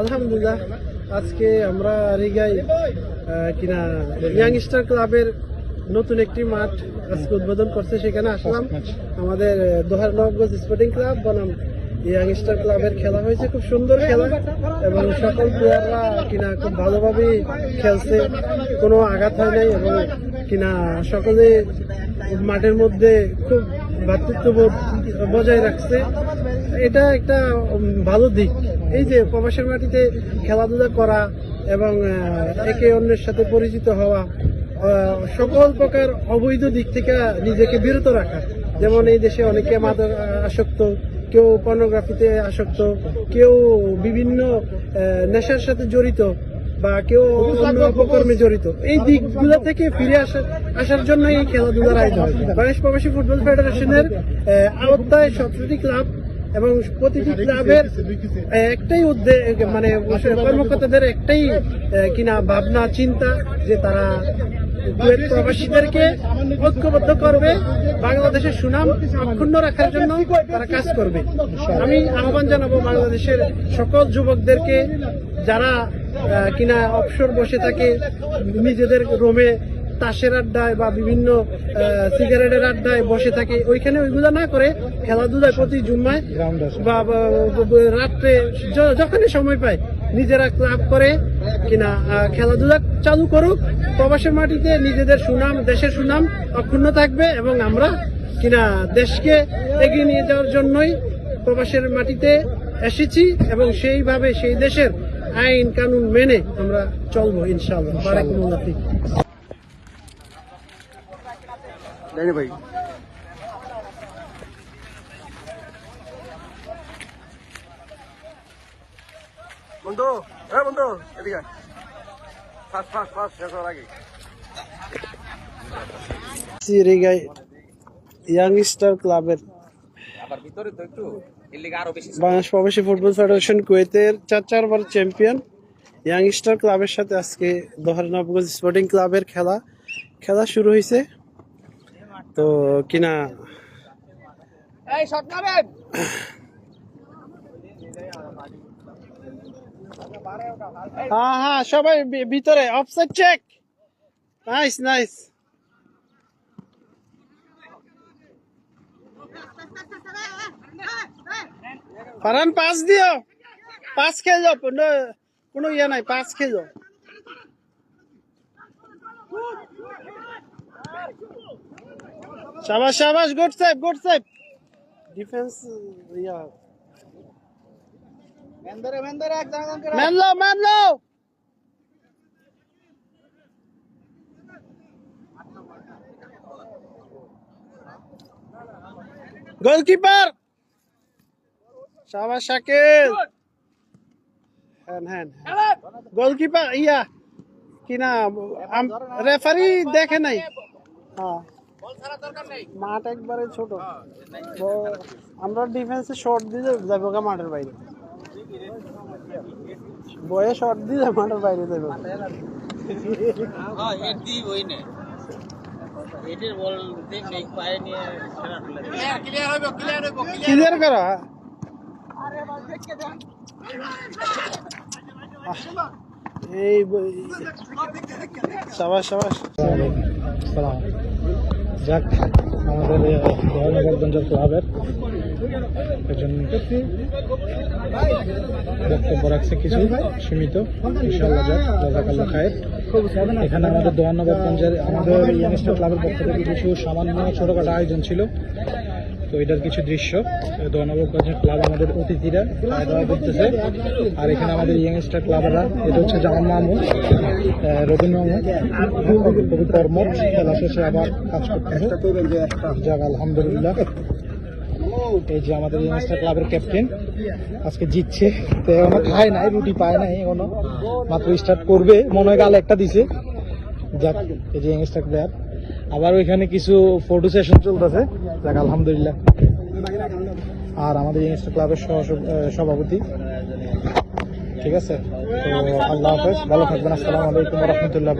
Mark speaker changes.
Speaker 1: আলহামদুলিল্লাহ, আজকে আমরা রিগাই কিনা ইয়াংস্টার ক্লাবের নতুন একটি মাঠ আজকে উদ্বোধন করছে। সেখানে আসলাম। আমাদের দোহার নবগঞ্জ স্পোর্টিং ক্লাব বনাম ইয়াংস্টার ক্লাবের খেলা হয়েছে। খুব সুন্দর খেলা এবং সকল প্লেয়াররা কিনা খুব ভালোভাবে খেলছে। কোনো আঘাত হয় নাই এবং কিনা সকলে মাঠের মধ্যে খুব ভ্রাতৃত্ববোধ বজায় রাখছে। এটা একটা ভালো দিক। এই যে প্রবাসের মাটিতে খেলাধুলা করা এবং একে অন্যের সাথে পরিচিত হওয়া সকল প্রকার অবৈধ দিক থেকে নিজেকে বিরত রাখা। যেমন এই দেশে অনেকে মাদক আসক্ত, কেউ পর্নোগ্রাফিতে আসক্ত, কেউ বিভিন্ন নেশার সাথে জড়িত বা কেউ অন্য অপকর্মে জড়িত। এই দিকগুলো থেকে ফিরে আসার আসার জন্য এই খেলাধুলার আয়োজন বাংলাদেশ প্রবাসী ফুটবল ফেডারেশনের আওতায় সবটি ক্লাব এবং প্রতিটি ক্লাবের একটাই উদ্যোগ মানে কর্মকর্তাদের একটাই কিনা ভাবনা চিন্তা যে তারা প্রবাসীদেরকে ঐক্যবদ্ধ করবে বাংলাদেশের সুনাম অক্ষুণ্ণ রাখার জন্য তারা কাজ করবে। আমি আহ্বান জানাব বাংলাদেশের সকল যুবকদেরকে যারা কিনা অবসর বসে থাকে নিজেদের রোমে তাসের আড্ডায় বা বিভিন্ন সিগারেটের আড্ডায় বসে থাকে। ওইখানে ওইগুলো না করে খেলাধুলায় প্রতি জুম্মায় বা রাত্রে যখনই সময় পায় নিজেরা ক্লাব করে কিনা খেলাধুলা চালু করুক প্রবাসের মাটিতে নিজেদের সুনাম দেশের সুনাম অক্ষুণ্ণ থাকবে এবং আমরা কিনা দেশকে এগিয়ে নিয়ে যাওয়ার জন্যই প্রবাসের মাটিতে এসেছি এবং সেইভাবে সেই দেশের আইন কানুন মেনে আমরা চলবো ইনশাআল্লাহ। বারাকাতুল্লাহ ফিক।
Speaker 2: জানি ভাই বন্ধু হ্যাঁ বন্ধু এদিকে ফাস্ট ফাস্ট ফাস্ট শেষ হওয়ার আগে।
Speaker 1: সিরিগাই ইয়াংস্টার ক্লাবের
Speaker 3: ভিতরে তো একটু এর লিগে আরও বেশি
Speaker 1: বাংলাদেশ প্রবাসী ফুটবল ফেডারেশন কুয়েতের চার চারবার চ্যাম্পিয়ন। ইয়াংস্টার ক্লাবের সাথে আজকে দোহার নবগঞ্জ স্পোর্টিং ক্লাবের খেলা খেলা শুরু হয়েছে তো কিনা? হ্যাঁ হ্যাঁ সবাই ভিতরে অফসাইড চেক নাইস নাইস ফারান পাস দিও। পাস খেয়ে যাও কোনো কোনো ইয়ে নাই পাস খেয়ে যাও শাবাশ শাবাশ good save good save defence yeah.
Speaker 3: মেন্দরে মেন্দরে এক জায়গা করে
Speaker 1: ম্যান লো গোলকিপার শাবাশ শাকিল! হ্যান হ্যান গোলকিপার ইয়া। কি না রেফারি দেখে নাই। হ্যাঁ। মাঠ একবারে ছোট। আমরা ডিফেন্সে শর্ট দিলে যাব গা মাঠের বাইরে। বয়ে শর্ট দিলে মাঠের বাইরে যাব।
Speaker 3: হ্যাঁ ক্লিয়ার ক্লিয়ার হইব ক্লিয়ার হইব
Speaker 1: ক্লিয়ার করো। হ্যাঁ। এই সাবাস
Speaker 4: যাক, আমাদের মহানগরগঞ্জের ক্লাবের একজন বক্তব্য রাখছে কিছু, সীমিত। এখানে আমাদের দোয়ানগরগঞ্জের আমাদের ইয়াংস্টার ক্লাবের পক্ষ থেকে কিছু সামান্য ছোটখাটো আয়োজন ছিল। তো এটার কিছু দৃশ্য দোয়ানগরগঞ্জের ক্লাব আমাদের অতিথিরা খাওয়া করতেছে। আর এখানে আমাদের ইয়াংস্টার ক্লাবরা এটা হচ্ছে জামান মাহমুদ রবীন্দ্র মাহমুদ কবি কর্মঠ, খেলা শেষে আবার কাজ করতেছে। যাক, আলহামদুলিল্লাহ। এই যে আমাদের ইয়াংস্টার ক্লাবের ক্যাপ্টেন আজকে জিতছে। তো এখনও খায় নাই, রুটি পায় নাই এখনও। মাত্র স্টার্ট করবে, মনে হয় গালে একটা দিছে। যাক, এই যে ইয়াংস্টার প্লেয়ার আবার ওইখানে কিছু ফটো সেশন চলতেছে। যাক, আলহামদুলিল্লাহ। আর আমাদের ইয়াংস্টার ক্লাবের সভাপতি। ঠিক আছে? তো আল্লাহ হাফেজ। ভালো থাকবেন। আসসালামু আলাইকুম রহমতুল্লাহ